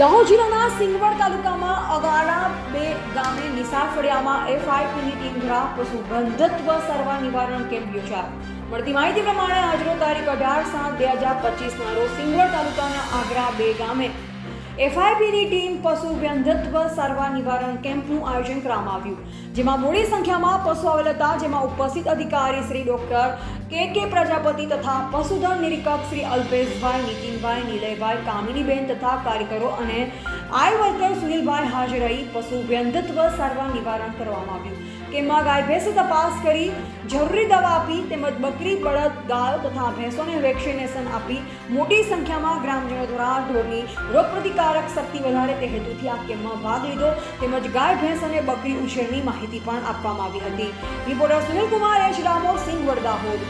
દાહોદ જિલ્લાના સિંગવડ તાલુકામાં અગાડા બે ગામે નિસાર ફળિયામાં એફઆઈપીની ટીમ દ્વારા પશુ બંધત્વ સર્વા નિવારણ કેમ્પ યોજાયો. મળતી માહિતી પ્રમાણે આજનો તારીખ અઢાર સાત બે હજાર પચીસના રોજ સિંગવડ તાલુકાના આગ્રા બે ગામે એફઆઈપીની ટીમ પશુ વ્યંધત્વ સારવાર નિવારણ કેમ્પનું આયોજન કરવામાં આવ્યું, જેમાં મોટી સંખ્યામાં પશુ આવેલ હતા, જેમાં ઉપસ્થિત અધિકારી શ્રી ડોક્ટર કે કે પ્રજાપતિ તથા પશુધન નિરીક્ષક શ્રી અલ્પેશભાઈ, નીતિનભાઈ, નિલયભાઈ, કામિનીબેન તથા કાર્યકરો અને આઈ વર્કર સુનિલભાઈ હાજર રહી પશુ વ્યંધત્વ સારવાર નિવારણ કરવામાં આવ્યું. કેમાં ગાય ભેંસ તપાસ કરી જરૂરી દવા આપી તેમજ બકરી, બળદ, ગાયો તથા ભેંસોને વેક્સિનેશન આપી મોટી સંખ્યામાં ગ્રામજનો દ્વારા ઢોરની રોગપ્રતિકારક શક્તિ વધારે તે હેતુથી આ કેમ્પમાં ભાગ લીધો. તેમજ ગાય, ભેંસ અને બકરી ઉછેરની માહિતી પણ આપવામાં આવી હતી. Reporter Sunil Kumar H રામો Singh વડદાહોદ.